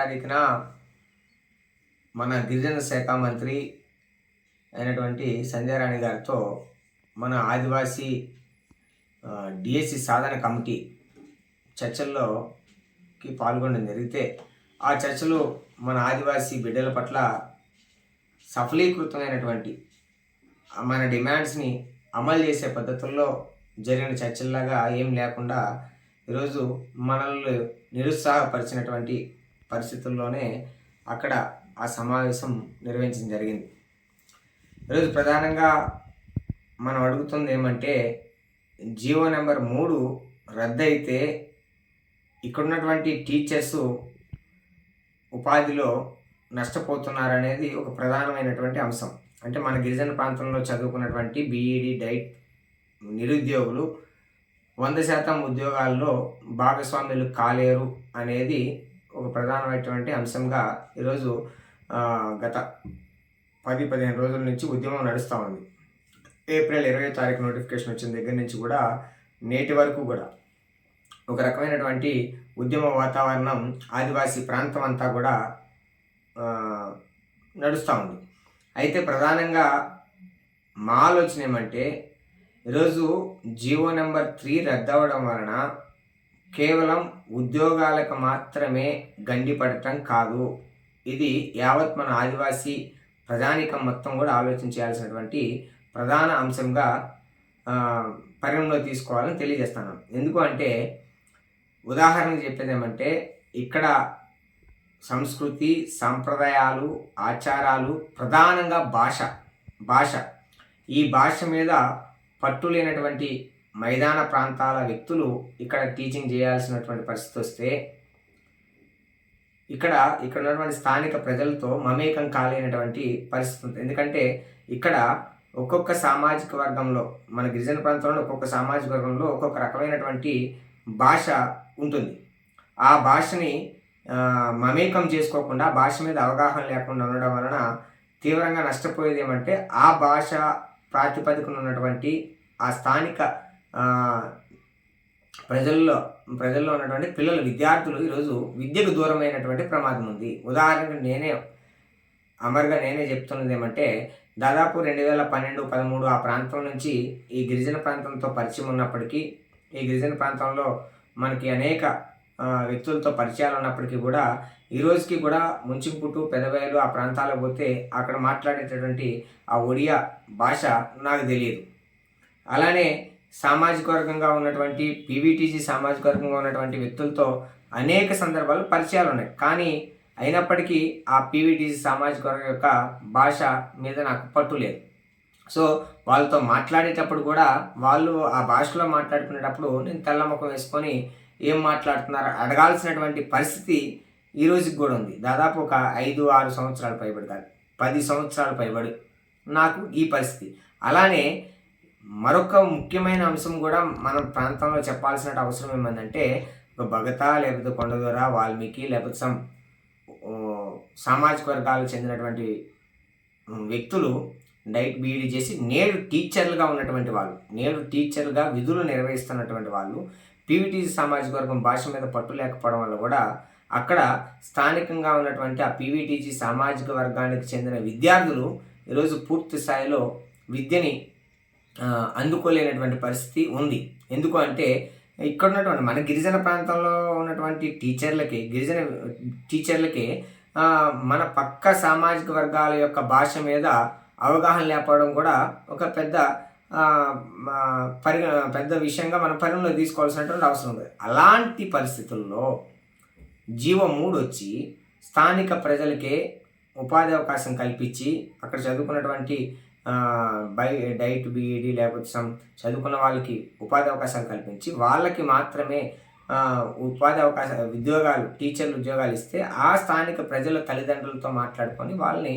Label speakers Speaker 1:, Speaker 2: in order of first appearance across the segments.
Speaker 1: తారీఖున మన గిరిజన శాఖ మంత్రి అయినటువంటి సంజయ్ రాణి గారితో మన ఆదివాసీ డిఎస్సి సాధన కమిటీ చర్చల్లోకి పాల్గొనడం జరిగితే ఆ చర్చలు మన ఆదివాసీ బిడ్డల పట్ల సఫలీకృతమైనటువంటి మన డిమాండ్స్ని అమలు చేసే పద్ధతుల్లో జరిగిన చర్చల్లాగా ఏం లేకుండా ఈరోజు మనల్ని నిరుత్సాహపరిచినటువంటి పరిస్థితుల్లోనే అక్కడ ఆ సమావేశం నిర్వహించడం జరిగింది. ఈరోజు ప్రధానంగా మనం అడుగుతుంది ఏమంటే జియో నెంబర్ మూడు రద్దయితే ఇక్కడున్నటువంటి టీచర్స్ ఉపాధిలో నష్టపోతున్నారనేది ఒక ప్రధానమైనటువంటి అంశం. అంటే మన గిరిజన ప్రాంతంలో చదువుకున్నటువంటి బీఈడి డైట్ నిరుద్యోగులు వంద శాతం ఉద్యోగాల్లో భాగస్వామ్యులు కాలేరు అనేది ఒక ప్రధానమైనటువంటి అంశంగా ఈరోజు గత పది పదిహేను రోజుల నుంచి ఉద్యమం నడుస్తూ ఉంది. ఏప్రిల్ ఇరవై తారీఖు నోటిఫికేషన్ వచ్చిన దగ్గర నుంచి కూడా నేటి వరకు కూడా ఒక రకమైనటువంటి ఉద్యమ వాతావరణం ఆదివాసీ ప్రాంతం అంతా కూడా నడుస్తూ ఉంది. అయితే ప్రధానంగా మా ఆలోచన ఏమంటే ఈరోజు జియో నెంబర్ త్రీ రద్దు అవ్వడం వలన కేవలం ఉద్యోగాలకు మాత్రమే గండిపడటం కాదు. ఇది యావత్ మన ఆదివాసీ ప్రజానికం మొత్తం కూడా ఆలోచించాల్సినటువంటి ప్రధాన అంశంగా పరిగణలో తీసుకోవాలని తెలియజేస్తాను ఎందుకు అంటే ఉదాహరణ చెప్పేది ఏమంటే ఇక్కడ సంస్కృతి సాంప్రదాయాలు ఆచారాలు ప్రధానంగా భాష భాష. ఈ భాష మీద పట్టు లేనటువంటి మైదాన ప్రాంతాల వ్యక్తులు ఇక్కడ టీచింగ్ చేయాల్సినటువంటి పరిస్థితి వస్తే ఇక్కడ ఇక్కడ ఉన్నటువంటి స్థానిక ప్రజలతో మమేకం కాలేనటువంటి పరిస్థితి ఉంది. ఎందుకంటే ఇక్కడ ఒక్కొక్క సామాజిక వర్గంలో మన గిరిజన ప్రాంతంలో ఒక్కొక్క సామాజిక వర్గంలో ఒక్కొక్క రకమైనటువంటి భాష ఉంటుంది. ఆ భాషని మమేకం చేసుకోకుండా భాష మీద అవగాహన లేకుండా ఉండడం వలన తీవ్రంగా నష్టపోయేది ఏమంటే ఆ భాష ప్రాతిపదికన ఉన్నటువంటి ఆ స్థానిక ప్రజల్లో ప్రజల్లో ఉన్నటువంటి పిల్లలు విద్యార్థులు ఈరోజు విద్యకు దూరమైనటువంటి ప్రమాదం ఉంది. ఉదాహరణకు నేనే అమర్గా నేనే చెప్తున్నది ఏమంటే దాదాపు రెండు వేల పన్నెండు పదమూడు ఆ ప్రాంతం నుంచి ఈ గిరిజన ప్రాంతంతో పరిచయం ఉన్నప్పటికీ ఈ గిరిజన ప్రాంతంలో మనకి అనేక వ్యక్తులతో పరిచయాలు ఉన్నప్పటికీ కూడా ఈ రోజుకి కూడా ముంచింపుట్టు పెదవేలు ఆ ప్రాంతాలకు పోతే అక్కడ మాట్లాడేటటువంటి ఆ ఒడియా భాష నాకు తెలియదు. అలానే సామాజిక వర్గంగా ఉన్నటువంటి పీవీటీజీ సామాజిక వర్గంగా ఉన్నటువంటి వ్యక్తులతో అనేక సందర్భాలు పరిచయాలు ఉన్నాయి. కానీ అయినప్పటికీ ఆ పీవీటీజీ సామాజిక వర్గం యొక్క భాష మీద నాకు పట్టు లేదు. సో వాళ్ళతో మాట్లాడేటప్పుడు కూడా వాళ్ళు ఆ భాషలో మాట్లాడుకునేటప్పుడు నేను తెల్లముఖం వేసుకొని ఏం మాట్లాడుతున్నారు అడగాల్సినటువంటి పరిస్థితి ఈ రోజుకి కూడా ఉంది. దాదాపు ఒక ఐదు ఆరు సంవత్సరాలు పైబడి కాదు. పది సంవత్సరాలు పైబడి నాకు ఈ పరిస్థితి. అలానే మరొక ముఖ్యమైన అంశం కూడా మన ప్రాంతంలో చెప్పాల్సిన అవసరం ఏమందంటే ఒక భగత లేకపోతే కొండదొర వాల్మీకి లేకపోతే సమ్ సామాజిక వర్గాలకు చెందినటువంటి వ్యక్తులు డైట్ బీఈడి చేసి నేడు టీచర్లుగా ఉన్నటువంటి వాళ్ళు నేడు టీచర్గా విధులు నిర్వహిస్తున్నటువంటి వాళ్ళు పీవీటీసీ సామాజిక వర్గం భాష మీద పట్టు లేకపోవడం వల్ల కూడా అక్కడ స్థానికంగా ఉన్నటువంటి ఆ పీవీటీజీ సామాజిక వర్గానికి చెందిన విద్యార్థులు ఈరోజు పూర్తి స్థాయిలో విద్యని అందుకోలేనటువంటి పరిస్థితి ఉంది. ఎందుకు అంటే ఇక్కడ ఉన్నటువంటి మన గిరిజన ప్రాంతంలో ఉన్నటువంటి టీచర్లకి గిరిజన టీచర్లకి మన పక్క సామాజిక వర్గాల యొక్క భాష మీద అవగాహన లేకపోవడం కూడా ఒక పెద్ద పరి పెద్ద విషయంగా మనం పరిగణలో తీసుకోవాల్సినటువంటి అవసరం ఉంది. అలాంటి పరిస్థితుల్లో జీవ మూడు వచ్చి స్థానిక ప్రజలకే ఉపాధి అవకాశం కల్పించి అక్కడ చదువుకున్నటువంటి బై డైట్ బీఈడి లేకపోతే సమ్ చదువుకున్న వాళ్ళకి ఉపాధి అవకాశాలు కల్పించి వాళ్ళకి మాత్రమే ఉపాధి అవకాశ ఉద్యోగాలు టీచర్లు ఉద్యోగాలు ఇస్తే ఆ స్థానిక ప్రజల తల్లిదండ్రులతో మాట్లాడుకొని వాళ్ళని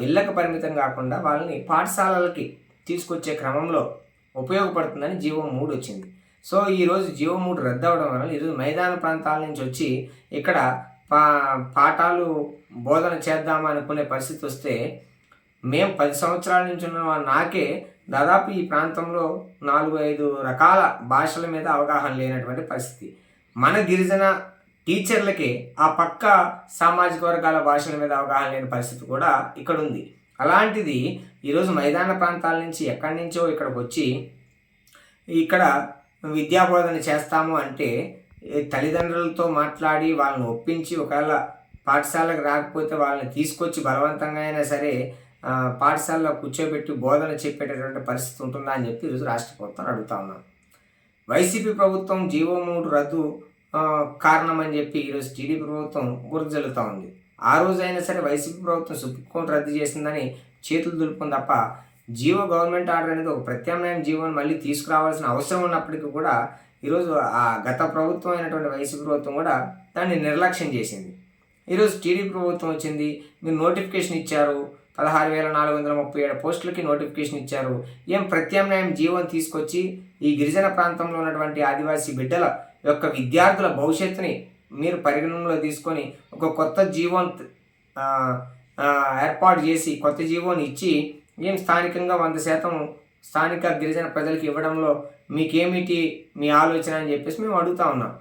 Speaker 1: ఇళ్ళకు పరిమితం కాకుండా వాళ్ళని పాఠశాలలకి తీసుకొచ్చే క్రమంలో ఉపయోగపడుతుందని జీవో మూడు వచ్చింది. సో ఈరోజు జీవో మూడు రద్దు అవడం వల్ల ఈరోజు మైదాన ప్రాంతాల నుంచి వచ్చి ఇక్కడ పా పాఠాలు బోధన చేద్దామనుకునే పరిస్థితి వస్తే మేము పది సంవత్సరాల నుంచి ఉన్న నాకే దాదాపు ఈ ప్రాంతంలో నాలుగు ఐదు రకాల భాషల మీద అవగాహన లేనటువంటి పరిస్థితి. మన గిరిజన టీచర్లకి ఆ పక్క సామాజిక వర్గాల భాషల మీద అవగాహన లేని పరిస్థితి కూడా ఇక్కడ ఉంది అలాంటిది ఈరోజు మైదాన ప్రాంతాల నుంచి ఎక్కడి నుంచో ఇక్కడికి వచ్చి ఇక్కడ విద్యాబోధన చేస్తాము అంటే తల్లిదండ్రులతో మాట్లాడి వాళ్ళని ఒప్పించి ఒకవేళ పాఠశాలకు రాకపోతే వాళ్ళని తీసుకొచ్చి బలవంతంగా అయినా సరే పాఠశాలలో కూర్చోబెట్టి బోధన చెప్పేటటువంటి పరిస్థితి ఉంటుందా అని చెప్పి ఈరోజు రాష్ట్ర ప్రభుత్వం అడుగుతా ఉన్నాం. వైసీపీ ప్రభుత్వం జీవో మూడు రద్దు కారణమని కారణం అని చెప్పి ఈరోజు టీడీపీ ప్రభుత్వం బురద ఉంది. ఆ రోజైనా సరే వైసీపీ ప్రభుత్వం సుప్రీంకోర్టు రద్దు చేసిందని చేతులు దులుపుకుంది తప్ప జీవో గవర్నమెంట్ ఆర్డర్ అనేది ఒక ప్రత్యామ్నాయం జీవోని మళ్ళీ తీసుకురావాల్సిన అవసరం ఉన్నప్పటికీ కూడా ఈరోజు ఆ గత ప్రభుత్వం అయినటువంటి వైసీపీ ప్రభుత్వం కూడా దాన్ని నిర్లక్ష్యం చేసింది. ఈరోజు టీడీపీ ప్రభుత్వం వచ్చింది మీరు నోటిఫికేషన్ ఇచ్చారు పదహారు వేల నాలుగు వందల ముప్పై ఏడు పోస్టులకి నోటిఫికేషన్ ఇచ్చారు. ఏం ప్రత్యామ్నాయం జీవం తీసుకొచ్చి ఈ గిరిజన ప్రాంతంలో ఉన్నటువంటి ఆదివాసీ బిడ్డల యొక్క విద్యార్థుల భవిష్యత్తుని మీరు పరిగణనలో తీసుకొని ఒక కొత్త జీవం ఏర్పాటు చేసి కొత్త జీవోని ఇచ్చి ఏం స్థానికంగా వంద శాతం స్థానిక గిరిజన ప్రజలకు ఇవ్వడంలో మీకేమిటి మీ ఆలోచన అని చెప్పేసి మేము అడుగుతా ఉన్నాం.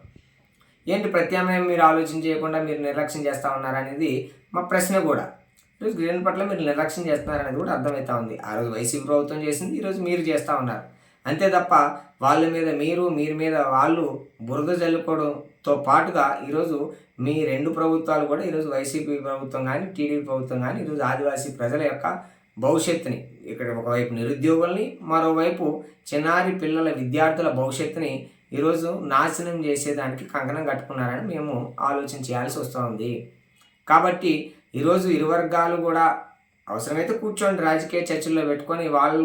Speaker 1: ఏంటి ప్రత్యామ్నాయం మీరు ఆలోచన చేయకుండా మీరు నిర్లక్ష్యం చేస్తూ ఉన్నారనేది మా ప్రశ్న కూడా. ఈరోజు గ్రీన్ పట్ల మీరు నిర్లక్ష్యం చేస్తున్నారనేది కూడా అర్థమవుతా ఉంది. ఆ రోజు వైసీపీ ప్రభుత్వం చేసింది ఈరోజు మీరు చేస్తూ ఉన్నారు. అంతే తప్ప వాళ్ళ మీద మీరు మీరు మీద వాళ్ళు బురద జల్లుకోవడంతో పాటుగా ఈరోజు మీ రెండు ప్రభుత్వాలు కూడా ఈరోజు వైసీపీ ప్రభుత్వం కానీ టీడీపీ ప్రభుత్వం కానీ ఈరోజు ఆదివాసీ ప్రజల యొక్క భవిష్యత్తుని ఇక్కడ ఒకవైపు నిరుద్యోగుల్ని మరోవైపు చిన్నారి పిల్లల విద్యార్థుల భవిష్యత్తుని ఈరోజు నాశనం చేసేదానికి కంకణం కట్టుకున్నారని మేము ఆలోచన చేయాల్సి వస్తుంది. కాబట్టి ఈరోజు ఇరు వర్గాలు కూడా అవసరమైతే కూర్చోండి. రాజకీయ చర్చల్లో పెట్టుకొని వాళ్ళు